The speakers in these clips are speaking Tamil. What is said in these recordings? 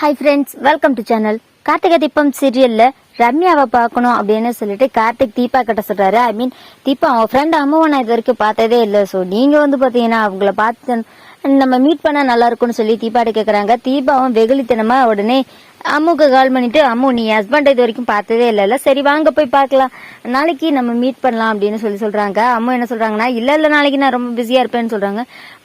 Hi friends welcome to channel Karthigai Deepam சீரியல்ல ரம்யாவை பார்க்கணும் அப்படின்னு சொல்லிட்டு கார்த்திக் தீபா கிட்ட சொல்றாரு. ஐ மீன் தீபா அவன் ஃப்ரெண்ட் அம்மாவை நான் இது வரைக்கும் பார்த்ததே இல்லை. ஸோ நீங்க வந்து பாத்தீங்கன்னா அவங்கள பார்த்து நம்ம மீட் பண்ணா நல்லா இருக்கும்னு சொல்லி தீபாட்ட கேக்குறாங்க. தீபாவும் வெகுளித்தனமா உடனே அம்முக்கு கால் பண்ணிட்டு அம்மு நீ ஹஸ்பண்ட் இது வரைக்கும் பார்த்ததே இல்லைல்ல. சரி வாங்க போய் பார்க்கலாம். நாளைக்கு நம்ம மீட் பண்ணலாம் அப்படின்னு சொல்லி சொல்றாங்க. அம்மு என்ன சொல்றாங்கன்னா இல்ல இல்ல நாளைக்கு நான் ரொம்ப பிஸியா இருப்பேன்னு சொல்றாங்க.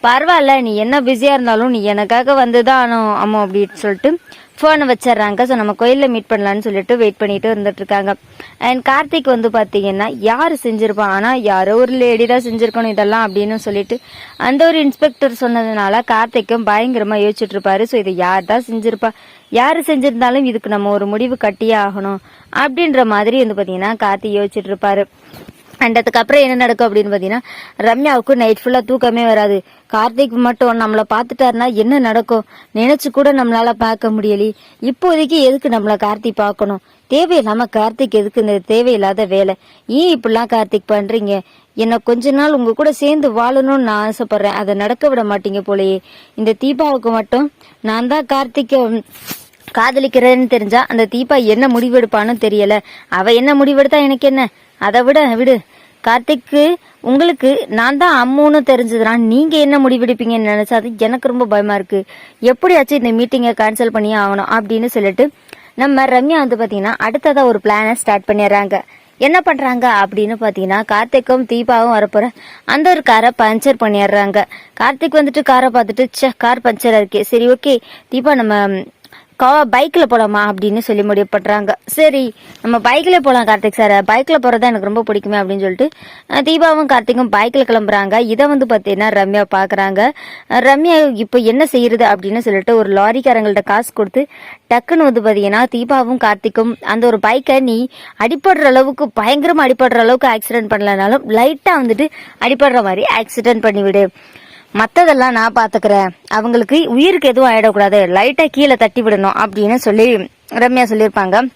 பரவாயில்ல நீ என்ன பிஸியா இருந்தாலும் நீ எனக்காக வந்துதான் ஆகணும் அம்மு அப்படின்னு சொல்லிட்டு ஃபோனை வச்சிடுறாங்க. ஸோ நம்ம கோயிலில் மீட் பண்ணலான்னு சொல்லிட்டு வெயிட் பண்ணிட்டு இருந்துட்டு இருக்காங்க அண்ட் கார்த்திக் வந்து பார்த்தீங்கன்னா யார் செஞ்சுருப்பான் ஆனால் யாரோ ஒரு லேடி தான் செஞ்சுருக்கணும் இதெல்லாம் அப்படின்னு சொல்லிட்டு அந்த ஒரு இன்ஸ்பெக்டர் சொன்னதுனால கார்த்திக்கும் பயங்கரமாக யோசிச்சுட்டு இருப்பாரு ஸோ இதை யார் தான் செஞ்சுருப்பா? யார் செஞ்சிருந்தாலும் இதுக்கு நம்ம ஒரு முடிவு கட்டியே ஆகணும். அப்படின்ற மாதிரி வந்து பார்த்தீங்கன்னா கார்த்திக் யோசிச்சுட்டு இருப்பாரு அண்ட் அதுக்கப்புறம் என்ன நடக்கும் அப்படின்னு பார்த்தீங்கன்னா ரம்யாவுக்கு நைட் ஃபுல்லாக தூக்கமே வராது. கார்த்திக் மட்டும் நம்மளை பார்த்துட்டாருன்னா என்ன நடக்கும்? நினைச்சு கூட நம்மளால பார்க்க முடியலி. இப்போதைக்கு எதுக்கு நம்மள கார்த்திக் பார்க்கணும்? தேவையில்லாம கார்த்திக் எதுக்கு இந்த தேவையில்லாத வேலை? ஏன் இப்படிலாம் கார்த்திக் பண்றீங்க? என்ன கொஞ்ச நாள் உங்க கூட சேர்ந்து வாழணும்னு நான் ஆசைப்படுறேன். அதை நடக்க விட மாட்டீங்க போலயே. இந்த தீபாவுக்கு மட்டும் நான் தான் கார்த்திக்க காதலிக்கிறேன்னு தெரிஞ்சா அந்த தீபா என்ன முடிவெடுப்பான்னு தெரியல. அவ என்ன முடிவெடுத்தா எனக்கு என்ன? அதை விட விடு. கார்த்திக்கு உங்களுக்கு நான் தான் அம்முன்னு தெரிஞ்சதுனா நீங்கள் என்ன முடிவெடுப்பீங்கன்னு நினச்சா அது எனக்கு ரொம்ப பயமாக இருக்குது எப்படியாச்சும் இந்த மீட்டிங்கை கேன்சல் பண்ணியே ஆகணும் அப்படின்னு சொல்லிட்டு நம்ம ரம்யா வந்து பார்த்தீங்கன்னா அடுத்ததாக ஒரு பிளானை ஸ்டார்ட் பண்ணிடுறாங்க. என்ன பண்ணுறாங்க அப்படின்னு பார்த்தீங்கன்னா கார்த்திக்கும் தீபாவும் வரப்போற அந்த ஒரு காரை பஞ்சர் பண்ணிடுறாங்க. கார்த்திக் வந்துட்டு காரை பார்த்துட்டு ச்சே கார் பஞ்சராக இருக்கே. சரி ஓகே தீபா நம்ம அக்காவை பைக்கில் போகலாமா அப்படின்னு சொல்லி முடிவு பண்ணுறாங்க சரி நம்ம பைக்கில் போகலாம் கார்த்திக் சார். பைக்கில் போகிறது எனக்கு ரொம்ப பிடிக்குமே அப்படின்னு சொல்லிட்டு தீபாவும் கார்த்திக்கும் பைக்கில் கிளம்புறாங்க. இதை வந்து பார்த்தீங்கன்னா ரம்யா பார்க்குறாங்க ரம்யா இப்போ என்ன செய்யறது அப்படின்னு சொல்லிட்டு ஒரு லாரிக்காரங்கள்ட்ட காசு கொடுத்து டக்குன்னு வந்து பார்த்தீங்கன்னா தீபாவும் கார்த்திக்கும் அந்த ஒரு பைக்கை நீ அடிபடுற அளவுக்கு பயங்கரமாக அடிபடுற அளவுக்கு ஆக்சிடென்ட் பண்ணலனாலும் லைட்டாக வந்துட்டு அடிபடுற மாதிரி ஆக்சிடென்ட் பண்ணிவிடு. மத்ததெல்லாம் நான் பாத்துக்கிறேன். அவங்களுக்கு உயிருக்கு எதுவும் ஆயிடக்கூடாது. லைட்டா கீழே தட்டி விடணும் அப்படின்னு சொல்லி ரம்யா சொல்லியிருப்பாங்க.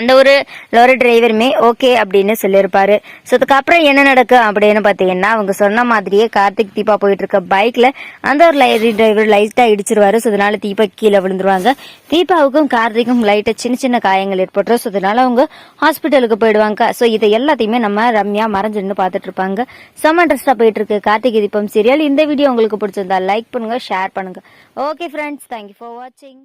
அந்த ஒரு லாரி டிரைவருமே ஓகே அப்படின்னு சொல்லியிருப்பாரு. ஸோ அதுக்கப்புறம் என்ன நடக்கும் அப்படின்னு பார்த்தீங்கன்னா அவங்க சொன்ன மாதிரியே கார்த்திக் தீபா போயிட்டு இருக்க பைக்ல அந்த ஒரு லாரி டிரைவர் லைட்டா இடிச்சிருவாரு. ஸோ அதனால தீபா கீழே விழுந்துருவாங்க. தீபாவுக்கும் கார்த்திக்கும் லைட்டா சின்ன சின்ன காயங்கள் ஏற்பட்டுரும். ஸோ அதனால அவங்க ஹாஸ்பிட்டலுக்கு போயிடுவாங்க. ஸோ இதை எல்லாத்தையுமே நம்ம ரம்யா மறைஞ்சிருந்து பார்த்துட்டு இருப்பாங்க செம்ம இன்ட்ரெஸ்டா போயிட்டு இருக்கு கார்த்திகை தீபம் சீரியல் இந்த வீடியோ உங்களுக்கு பிடிச்சிருந்தா லைக் பண்ணுங்க ஷேர் பண்ணுங்க. ஓகே ஃப்ரெண்ட்ஸ் தேங்க்யூ ஃபார் வாட்சிங்